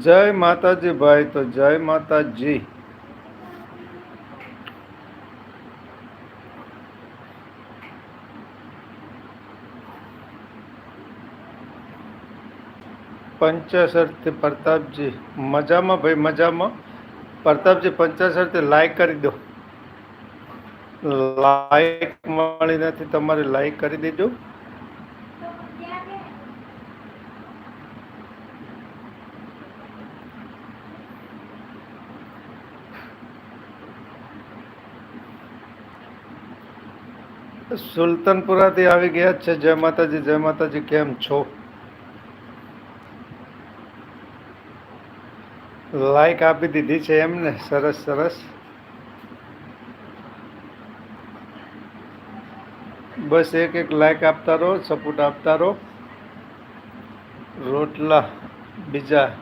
જય માતાજી ભાઈ, તો જય માતાજી. પંચાસરથી પ્રતાપજી, મજામાં ભાઈ, મજામાં? પ્રતાપજી પંચાસરથી લાઈક કરી દો. લાઈક મળી નથી, તમારે લાઈક કરી દેજો. સુલતાનપુરાથી આવી ગયા છે. જય માતાજી જય માતાજી, કેમ છો? લાઈક આપી દીધી છે એમને. સરસ સરસ. બસ એક એક લાઈક આપતા રહો સપોર્ટ આપતા રહો. રોટલા, બીજા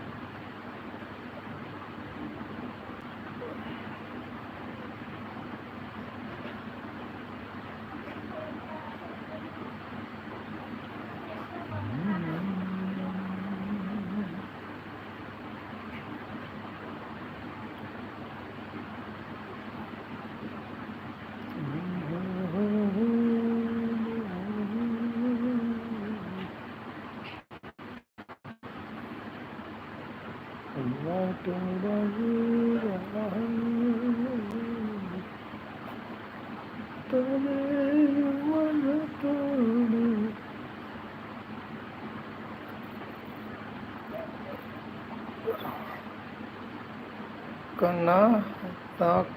કના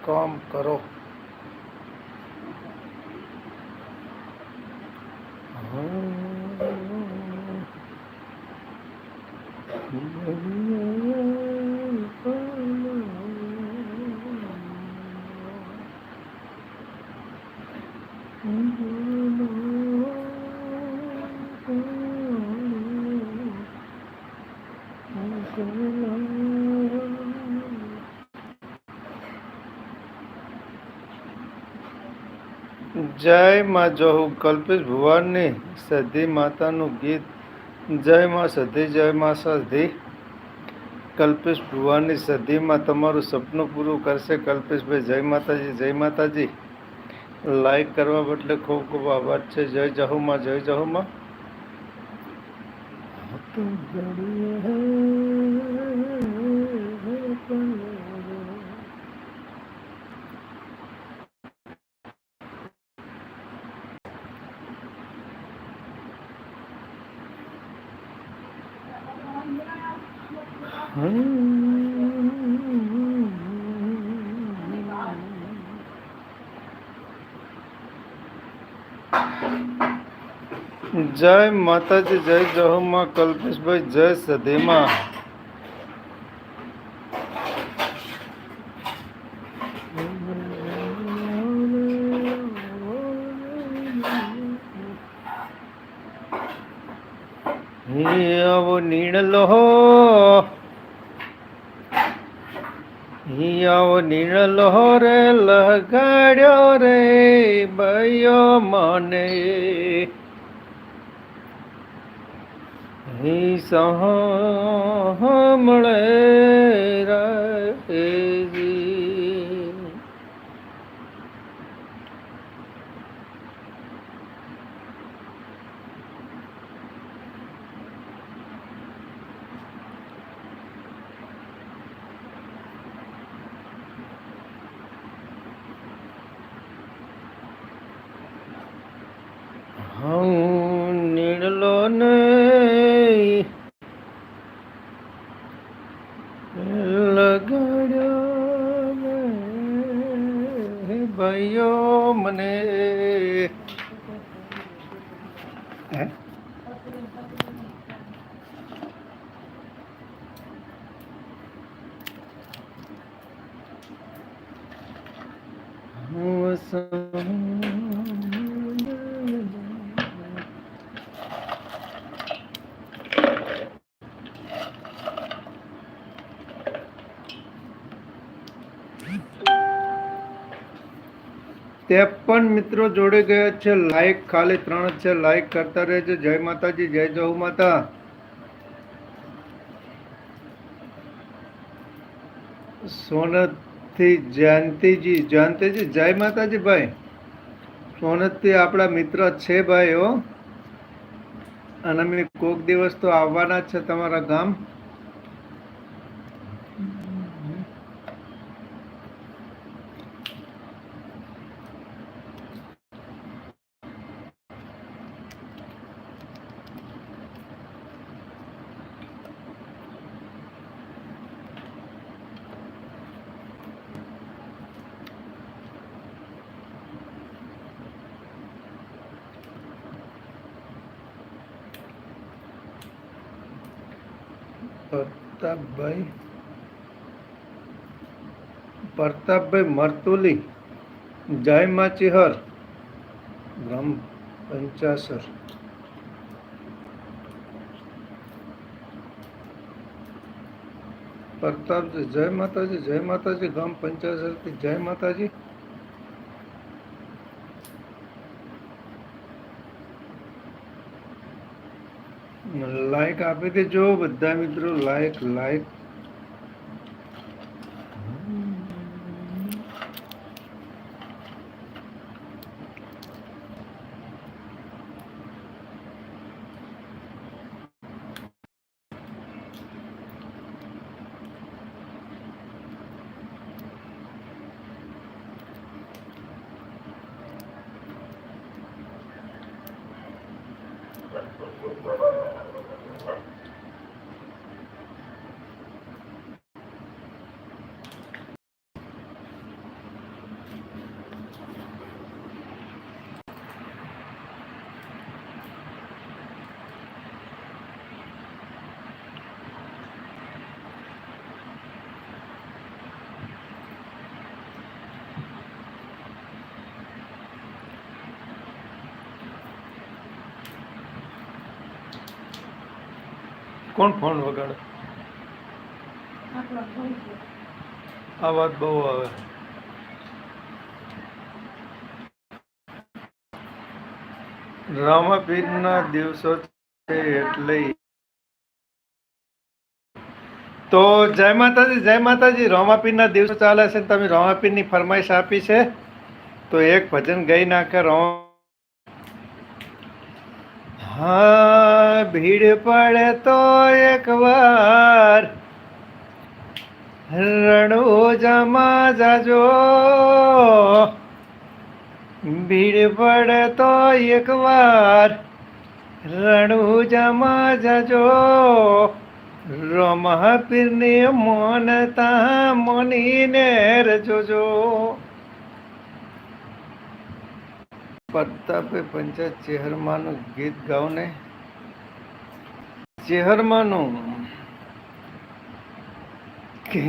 કામ કરો. જય માં જહુ કલ્પેશ ભુવાનની સધી માતાનું ગીત જય માં સધી જય માં સધી કલ્પેશ ભુવાનની સધીમાં તમારું સપનું પૂરું કરશે કલ્પેશભાઈ, જય માતાજી જય માતાજી. લાઈક કરવા બદલે ખૂબ ખૂબ આભાર છે. જય જહુમાં જય જહુમાં. તો જય માતાજી, જય જહોમાં કલ્પેશભાઈ, જય સધીમાં. આવો નીણલો આવો નીણલો રે, લગાડ્યો રે બયો મને. હી સાંભળે રહેજી હું નીડલો ને મને હે હું ત્રેપન મિત્રો જોડે ગયા છે. લાઈક ખાલી ત્રણ છે. લાઈક કરતા રહેજો. જય માતાજી, જય જહુ માતા. સોનતથી જયંતિજી જયંતિજી, જય માતાજી ભાઈ. સોનતથી આપણા મિત્ર છે ભાઈ હો. અને અમે કોક દિવસ તો આવવાના છે તમારા ગામ. પ્રતાપભાઈ પ્રતાપભાઈ મરતુલી, જય માચીહર, ગ્રામ પંચાસર. પ્રતાપજી, જય માતાજી જય માતાજી ગામ પંચાસરથી જય માતાજી. લાઈક આપી દેજો બધા મિત્રો લાઈક લાઈક કોણ ફોન વગાડે? આ વાત બહુ આવે. રામાપીરના દિવસો છે એટલે તો જય માતાજી જય માતાજી. રોમાપીરના દિવસો ચાલે છે તમે રોમાપીરની ફરમાઈશ આપી છે? તો એક ભજન ગઈ નાખે રોમા હા, ભીડ પડે તો એકવાર રણુજામાં જાજો. ભીડ પડે તો એકવાર રણુજામાં જાજો. રમહાપીરની મોનતા મોનીને જોજો પ્રતાપે પંચાયત ચેહરમાનું ગીત ગાવને ચેહરમાનું કે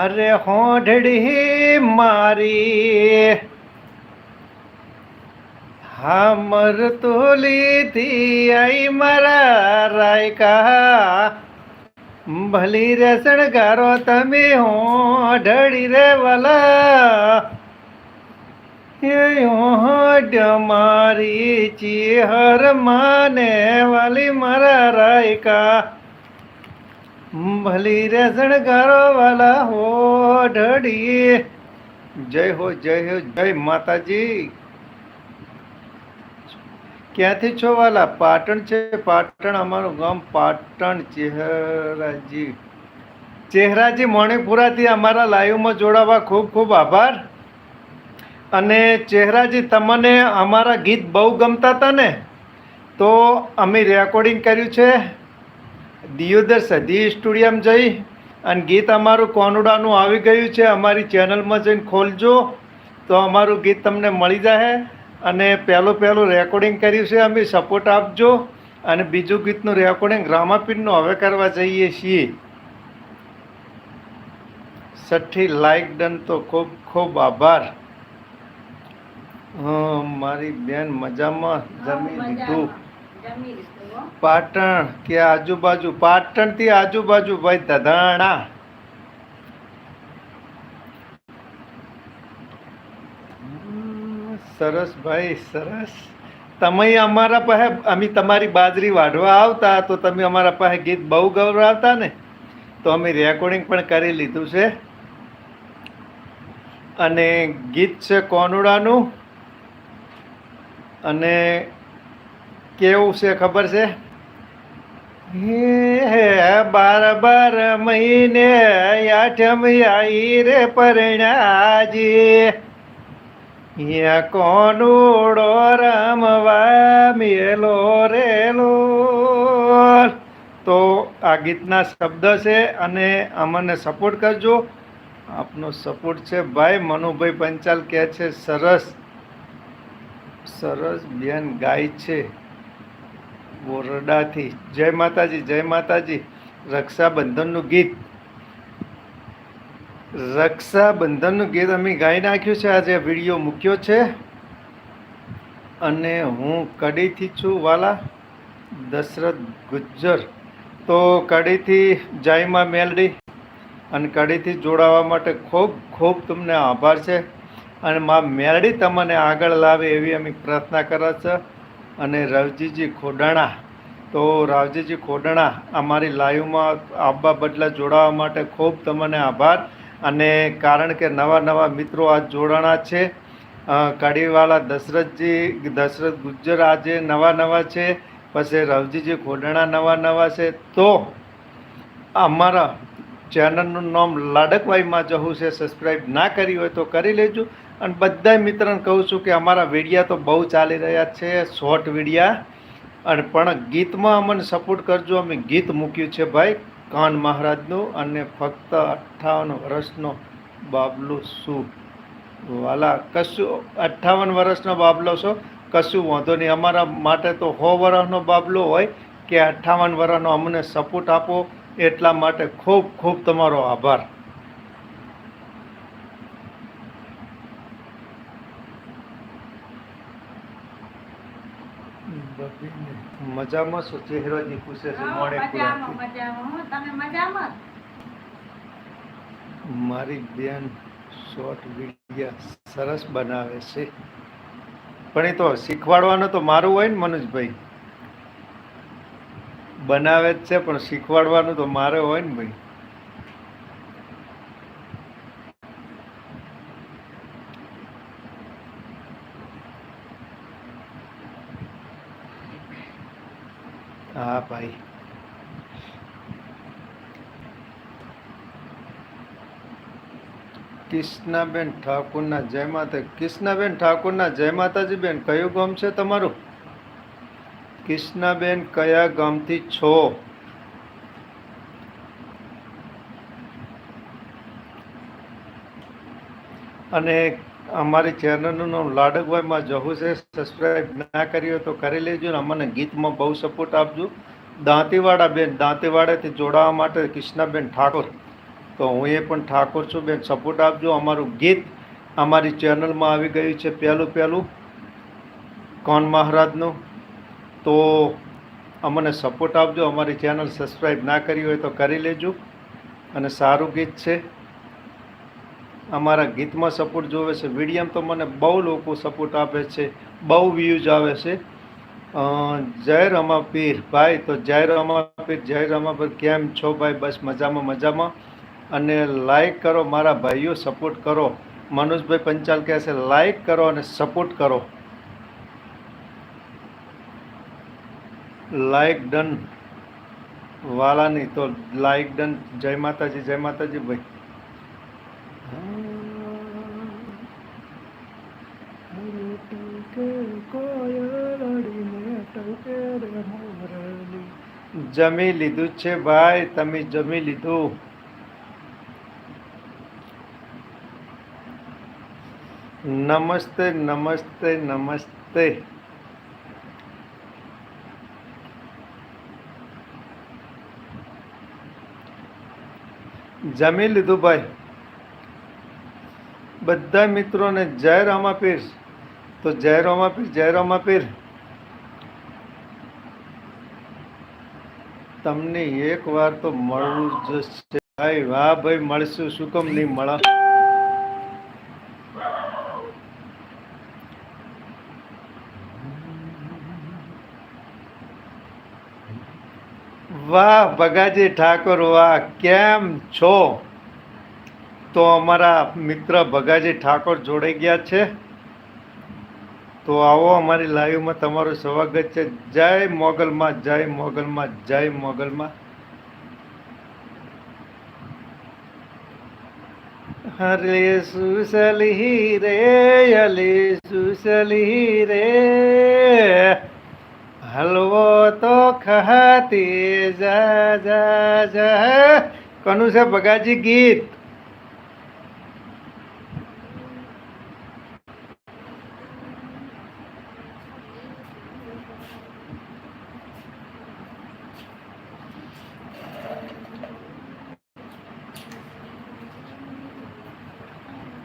અરે હોઢડી મારી, હામર તો તોલીથી આઈ મારા રાયકા, ભલી રે સણગારો તમે હોઢડી રે વાલા મારી ચેહર માને વાલી મારા રાયકા. ભલી રે શણગારો વાલા હો ઢડી જય હો જય હો, જય માતાજી. ક્યાંથી છો વાલા? પાટણ છે, પાટણ અમારું ગામ પાટણ ચેહરાજી. ચેહરાજી, મણિપુરાથી અમારા લાઈવમાં જોડાવા ખૂબ ખૂબ આભાર. અને ચહેરાજી, તમને અમારા ગીત બહુ ગમતા હતા ને? તો અમે રેકોર્ડિંગ કર્યું છે. દિયોદર સદી સ્ટુડિયમ જઈ અને ગીત અમારું કોનુડાનું આવી ગયું છે. અમારી ચેનલમાં જઈને ખોલજો. તો અમારું ગીત તમને મળી જશે અને પહેલું પહેલું રેકોર્ડિંગ કર્યું છે. અમે સપોર્ટ આપજો. અને બીજું ગીતનું રેકોર્ડિંગ રામાપીરનું હવે કરવા જઈએ છીએ. છઠ્ઠી લાઈક ડન તો ખૂબ ખૂબ આભાર. મારી બેન મજામાં? જમી લીધું. પાટણ કે આજુબાજુ? પાટણથી આજુબાજુ ભાઈ ધધાણા. સરસ ભાઈ સરસ. તમે અમારા પાસે અમે તમારી બાજરી વાઢવા આવતા તો તમે અમારા પાસે ગીત બહુ ગૌરવતા ને? તો અમે રેકોર્ડિંગ પણ કરી લીધું છે. અને ગીત છે કોનુડાનું. અને કેવું છે ખબર છે? હે બાર બાર મહિને આઠમ આઈ રે પરણાજી. યા કોનુડો રમવા મેલો રેલો? તો આ ગીતના શબ્દ છે અને અમને સપોર્ટ કરજો. આપનો સપોર્ટ છે ભાઈ, મનુભાઈ પંચાલ કહે છે, સરસ સરસ બેન ગાય છે. બોરડાથી. જય માતાજી જય માતાજી. રક્ષાબંધનનું ગીત. રક્ષાબંધનનું ગીત અમે ગાઈ નાખ્યું છે. આજે વીડિયો મૂક્યો છે. અને હું કડીથી છું વાલા? દશરથ ગુજ્જર. તો કડીથી જાયમાં મેલડી. અને કડીથી જોડાવા માટે ખૂબ ખૂબ તમને આભાર છે. અને મા મેરડી તમને આગળ લાવે એવી અમે પ્રાર્થના કરે છે. અને રવજીજી ખોડાણા તો રાવજીજી ખોડાણા અમારી લાઈવમાં આવવા બદલા જોડાવા માટે ખૂબ તમને આભાર. અને કારણ કે નવા નવા મિત્રો આજ જોડાણા છે અ, દશરથજી દશરથ ગુજ્જર આજે નવા નવા છે પછી રવજીજી ખોડણા નવા નવા છે. તો અમારા ચેનલનું નામ લાડકવાઈમાં જવું છે સબસ્ક્રાઈબ ના કરી હોય તો કરી લેજો. અને બધા મિત્રોને કહું છું કે અમારા વિડીયા તો બહુ ચાલી રહ્યા છે શોર્ટ વિડીયા. અને પણ ગીતમાં અમને સપોર્ટ કરજો, અમે ગીત મૂક્યું છે ભાઈ, કાન મહારાજનું અને ફક્ત અઠ્ઠાવન વર્ષનો બાબલો શું? વાલા, કશું અઠ્ઠાવન વર્ષનો બાબલો છો? કશું વાંધો નહીં, અમારા માટે તો સો વર્ષનો બાબલો હોય કે અઠ્ઠાવન વર્ષનો અમને સપોર્ટ આપો, એટલા માટે ખૂબ ખૂબ તમારો આભાર. મજામાં શું ચહેરોજી પૂછે છે મોડે મારી બેન શોર્ટ વિડીયા સરસ બનાવે છે. પણ એ તો શીખવાડવાનું તો મારું હોય ને મનોજભાઈ. બનાવે જ છે પણ શીખવાડવાનું તો મારે હોય ને ભાઈ. હા ભાઈ. કિષ્ણાબેન ઠાકુરના જય માતા કિષ્ણાબેન ઠાકુરના જય માતાજી બેન કયું ગામ છે તમારું? કિષ્ણાબેન કયા ગામથી છો? અને અમારી ચેનલનું નામ લાડકભાઈમાં જવું છે. સબસ્ક્રાઈબ ના કરી તો કરી લેજો ને અમને ગીતમાં બહુ સપોર્ટ આપજો. દાંતીવાડા બેન, દાંતીવાડાથી જોડાવા માટે કૃષ્ણાબેન ઠાકોર. તો હું એ પણ ઠાકોર છું બેન સપોર્ટ આપજો. અમારું ગીત અમારી ચેનલમાં આવી ગયું છે પહેલું પહેલું. કોન મહારાજનું? તો અમને સપોર્ટ આપજો. અમારી ચેનલ સબસ્ક્રાઈબ ના કરી હોય તો કરી લેજો. અને સારું ગીત છે. અમારા ગીતમાં સપોર્ટ જોવે છે. વિડીયમ તો મને બહુ લોકો સપોર્ટ આપે છે. બહુ વ્યૂઝ આવે છે. જય રમા પીર ભાઈ, તો જય રમાપીર, જય રમા પીર કેમ છો ભાઈ? બસ મજામાં મજામાં. અને લાઈક કરો, મારા ભાઈઓ સપોર્ટ કરો. મનોજભાઈ પંચાલ કહે છે લાઈક કરો અને સપોર્ટ કરો. લાઈક ડન વાલાની તો લાઈક ડન જય માતાજી જય માતાજી ભાઈ. જમી લીધું છે ભાઈ તમે જમી લીધું? નમસ્તે નમસ્તે નમસ્તે. જમી લીધું ભાઈ? બધા મિત્રોને જય રામાપીર. તો જય રામાપીર જય રામાપીર. તમને એક વાર તો મળવું જ છે. ભાઈ, વાહ ભાઈ, મળશું. શું કેમ નહીં મળે? વાહ, ભગાજી ઠાકોર, વાહ, કેમ છો? તો અમારા મિત્ર ભગાજી ઠાકોર જોડાઈ ગયા છે. તો આવો અમારી લાઈવમાં તમારું સ્વાગત છે. જય મોગલમાં જય મોગલમાં જય મોગલમાં. હરે સુસલી રે અલી સુસલી રે. હલવો તો ખાતી જા જા જા. કનુ છે ભગાજી ગીત?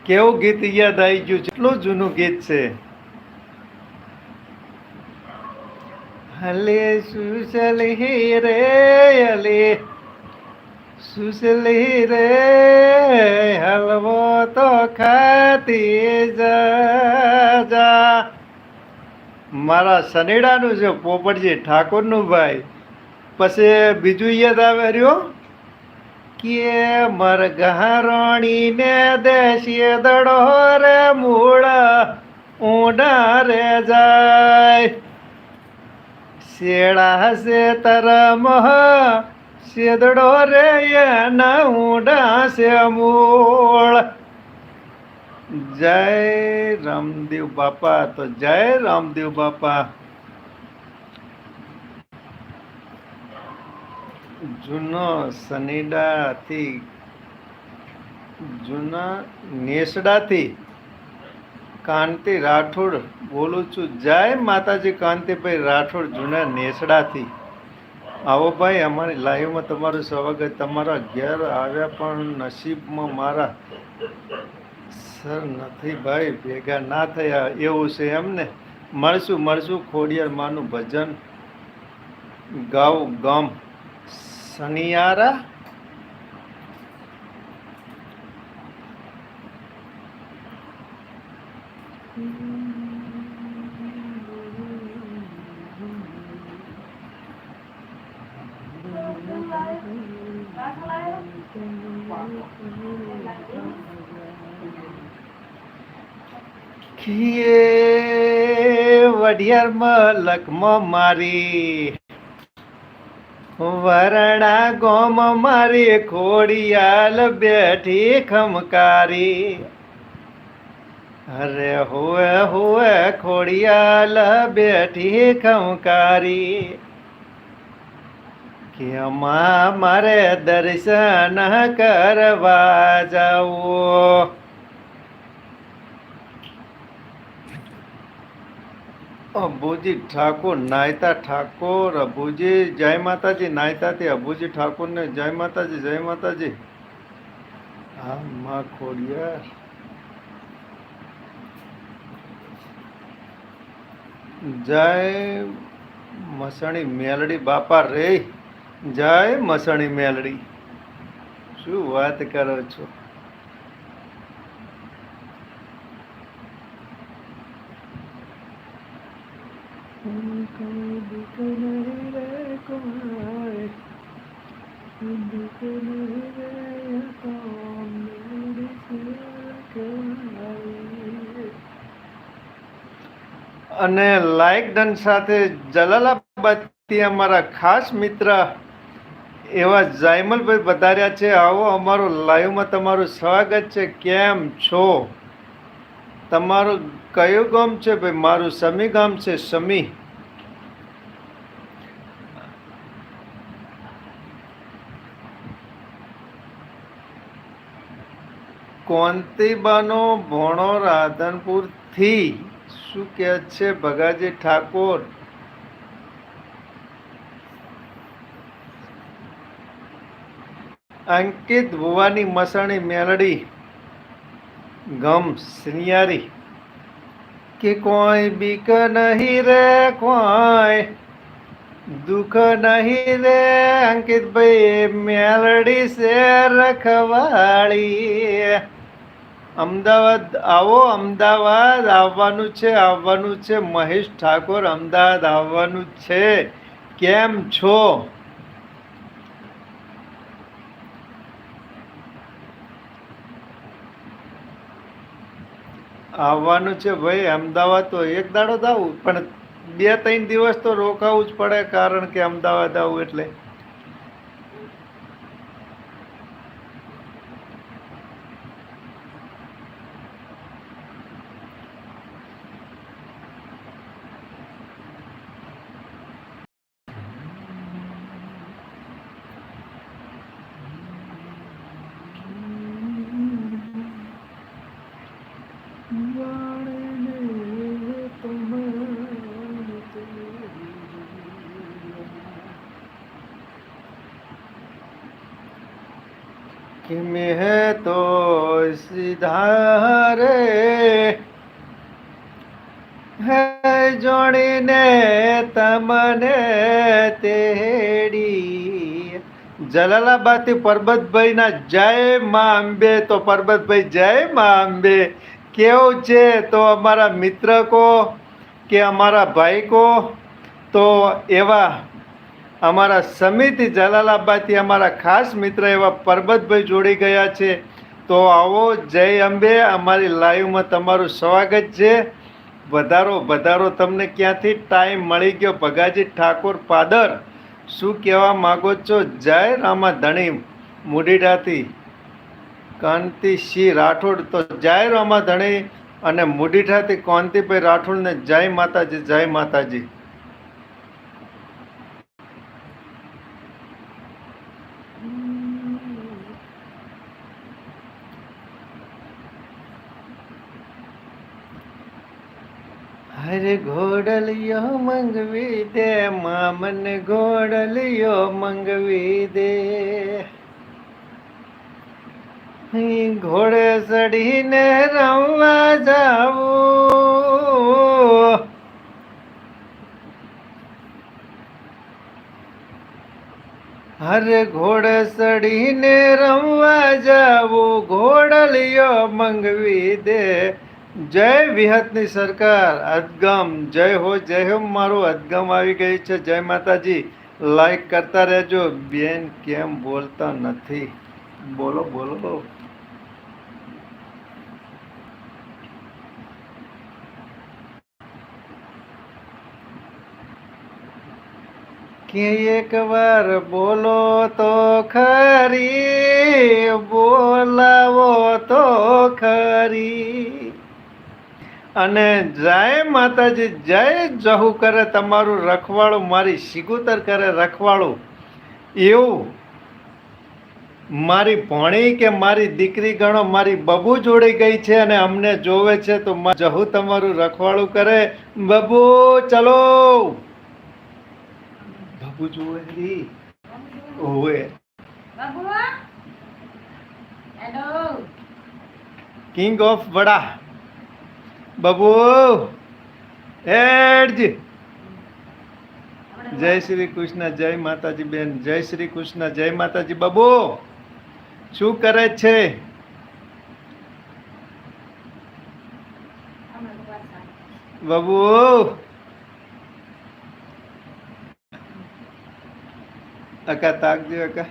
કેવું ગીત યાદ આવી ગયું કેટલું જૂનું ગીત છે. હલે સુસલી રે, હલે સુસલ રે, હલવો તો ખાતી જા મારા સનેડાનું છે પોપટજી ઠાકોરનું ભાઈ. પછી બીજું યાદ આવે રહ્યો? કે મરઘારણી ને દેશી દડો રે મૂળ ઊંડા રે જાય. શેડા સે તરમ શેદડો રે એના ઊંડા છે મૂળ. જય રામદેવ બાપા, તો જય રામદેવ બાપા. જૂનો સનીડાથી જૂના નેસડાથી કાંતિ રાઠોડ બોલું છું. જય માતાજી કાંતિભાઈ રાઠોડ જૂના નેસડાથી. આવો ભાઈ, અમારી લાઈવમાં તમારું સ્વાગત. તમારા ઘેર આવ્યા પણ નસીબમાં મારા સર નથી ભાઈ, ભેગા ના થયા. એવું છે એમને મળશું મળશું. ખોડિયાર માનું ભજન ગાવ ગમ. શનિયારા ખીએ વઢિયારમાં લખમાં મારી વરણા ગોમ મારી ખોડિયાલ બેઠી ખમકારી. અરે હોવે હોવે ખોડિયાલ બેઠી ખમકારી. કે મારે દર્શન કરવા જાવું અભુજી ઠાકોર, નાયતા ઠાકોર અભુજી જય માતાજી નાયતાથી અભુજી ઠાકોરને જય માતાજી જય માતાજી. હા, માં ખોડિયાર. જય મસણી મેલડી બાપા રે, જય મસણી મેલડી. શું વાત કરો છો? અને લાઈક ડન સાથે જલાલાબાદથી અમારા ખાસ મિત્ર એવા જાયમલભાઈ વધાર્યા છે. આવો અમારો લાઈવમાં તમારું સ્વાગત છે. કેમ છો? તમારું કયું ગામ છે? ભાઈ, મારું સમી ગામ છે, સમી. કોંતીબાનો ભોણો રાધનપુરથી શું કહે છે ભગાજી ઠાકોર? અંકિત ભુવાની મસાણી મેલડી, ગમ સિનિયારી કે કોઈ બીક નહીં રે, કોઈ દુઃખ નહીં રે, અંકિતભાઈ મેલડી છે રખવાળી. અમદાવાદ આવો, અમદાવાદ આવવાનું છે આવવાનું છે. મહેશ ઠાકોર, અમદાવાદ આવવાનું છે. કેમ છો? આવવાનું છે ભાઈ, અમદાવાદ તો એક દાડો જ આવું, પણ બે ત્રણ દિવસ તો રોકાવું જ પડે, કારણ કે અમદાવાદ આવું એટલે. જલાલાબાદથી પરબતભાઈના જય મા અંબે. તો પરબતભાઈ, જય મા અંબે. કેવું છે? તો અમારા મિત્ર કો અમારા ભાઈ કો તો એવા અમારા સમિતિ જલાલાબાદથી અમારા ખાસ મિત્ર એવા પરબતભાઈ જોડી ગયા છે. તો આવો જય અંબે. અમારી લાઈવમાં તમારું સ્વાગત છે. વધારો વધારો તમને ક્યાંથી? ટાઈમ મળી ગયો ભગાજી ઠાકોર પાદર. શું કહેવા માગો છો? જય રામા ધણી મુડીડાથી કાંતિસિંહ રાઠોડ તો જય રામા ધણી અને મુડીઠાથી કાંતિભાઈ રાઠોડને જય માતાજી જય માતાજી. હરે ઘોડલિયો મંગવી દે, મામન ઘોડલિયો મંગવી દે. ઘોડે ચડીને રમવા જાવું. હરે ઘોડે ચડીને રમવા જાવું, ઘોડલિયો મંગવી દે. જય વિહતની સરકાર, અદગમ. જય હો જય હો મારું અદગમ આવી ગઈ છે. જય માતાજી. લાઈક કરતા રહેજો. બેન કેમ બોલતા નથી? બોલો બોલો કે એક વાર બોલો તો ખરી, બોલાવો તો ખરી. અને જય માતાજી જય જહુ કરે તમારું રખવાળું મારી સિગુતર કરે રખવાળું. એવું. મારી ભણી કે મારી દીકરી ગણો મારી બબુ જોડી ગઈ છે અને અમને જોવે છે તો જહુ તમારું રખવાળું કરે. બબુ ચલો. બબુ જોવે ઓવે. કિંગ ઓફ વડા. બબુ એડજ જય શ્રી કૃષ્ણ, જય માતાજી બેન, જય શ્રી કૃષ્ણ, જય માતાજી. બબુ, શું કરે છે? બબુ, અકા તાકજો અકા.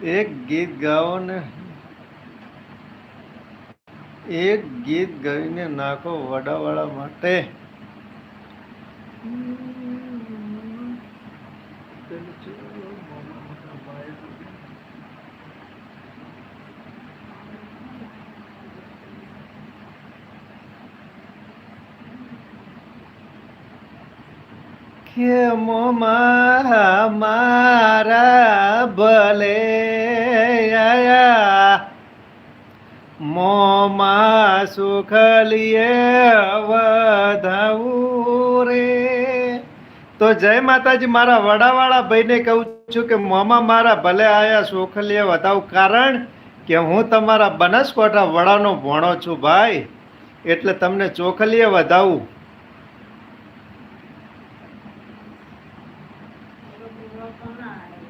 એક ગીત ગાઓ ને એક ગીત ગાઈને નાખો વડાવાળા માટે કે મોમાં મારા ભલે આયા મોમાં સુખ લીએ વધાવું રે. તો જય માતાજી, મારા વડાવાળા ભાઈને કહું છું કે મોમાં મારા ભલે આયા સોખલીએ વધાવું કારણ કે હું તમારા બનાસકાંઠા વડાનો ભણો છું ભાઈ. એટલે તમને ચોખલીએ વધાવું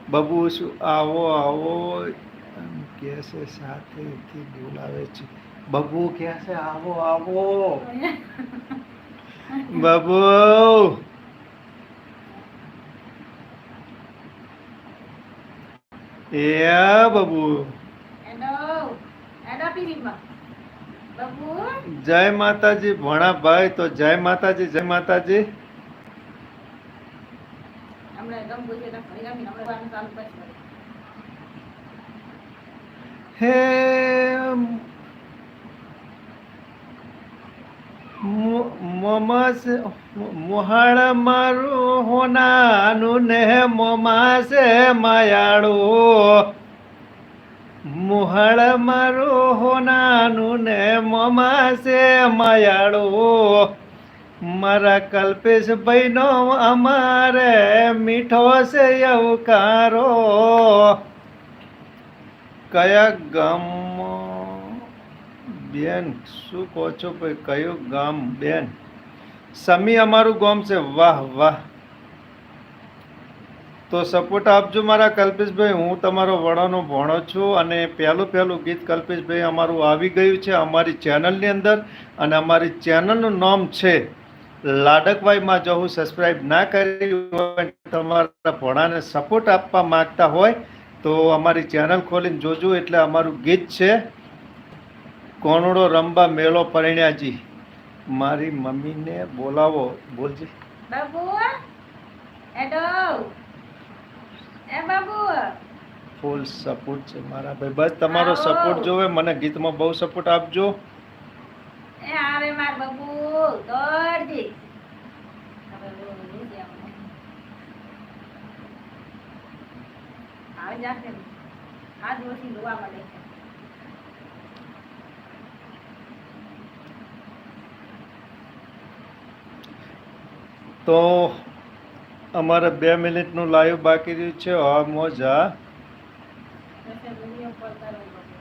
બબુ શું? આવો આવો. એમ છે સાથેથી બોલાવે છે. બબુ કહે છે? આવો આવો. બબુ. એ બબુ. જય માતાજી. ભણા ભાઈ તો જય માતાજી જય માતાજી. હે મોમાસ, મોહળ મારું હોનાનું ને મોમાસે માયાળું. મોહળ મારું હોનાનું ને મોમાસે માયાળું. મારા કલ્પેશ ભાઈનો અમારે મીઠો છે અવકારો કયા ગામમાં બેન, શું કહો છો ભાઈ કયું ગામ, બેન? સમી અમારું ગામ છે. વાહ વાહ. તો સપોર્ટ આપજો મારા કલ્પેશભાઈ, હું તમારો વડાનો ભણો છું અને પહેલું પહેલું ગીત કલ્પેશભાઈ અમારું આવી ગયું છે અમારી ચેનલની અંદર અને અમારી ચેનલનું નામ છે લાડકભાઈમાં જો હું સબસ્ક્રાઈબ ના કરી હોય તમારા ભણાને સપોર્ટ આપવા માગતા હોય તો અમારી ચેનલ ખોલીને જોજો એટલે અમારું ગીત છે. કોનડો રંબા મેળો પરિણ્યાજી. મારી મમ્મીને બોલાવો. બોલજે. બાબુ એડો એ બાબુ. ફૂલ સપોર્ટ છે મારા ભાઈ. બસ તમારો સપોર્ટ જોવે મને ગીતમાં બહુ સપોર્ટ આપજો. એ આવે માર બાબુ દોડજી. આવે જાશે આ જોશી જોવા મળે છે તો અમારે બે મિનિટનું લાઈવ બાકી રહ્યું છે. હા મોજા પછી વીડિયો કોલ કરો બાબુ.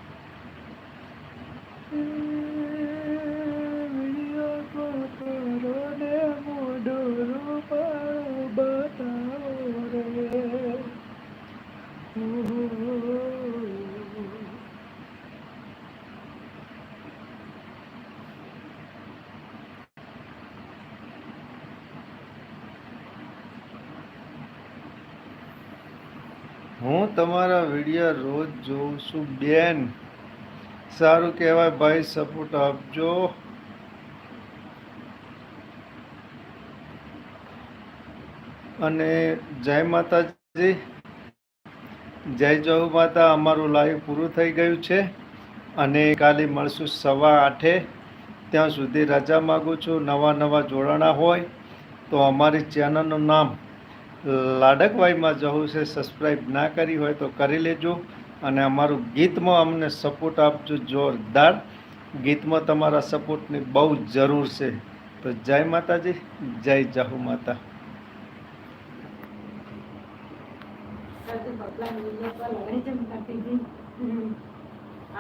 હું તમારા વીડિયો રોજ જોઉં છું, બેન. સારું કહેવાય, ભાઈ, સપોર્ટ આપજો. અને જય માતાજી. જય જહુ માતા, અમારું લાઈવ પૂરું થઈ ગયું છે. અને કાલે મળશું સવા આઠે. ત્યાં સુધી રજા માગું છું, નવા નવા જોડાણા હોય તો અમારી ચેનલનું નામ લાડકવાઈમાં જવું છે સબસ્ક્રાઈબ ના કરી હોય તો કરી લેજો અને અમારું ગીતમાં અમને સપોર્ટ આપજો જોરદાર. ગીતમાં તમારા સપોર્ટની બહુ જરૂર છે. તો જય માતાજી, જય જાહુ માતા. ભગવાન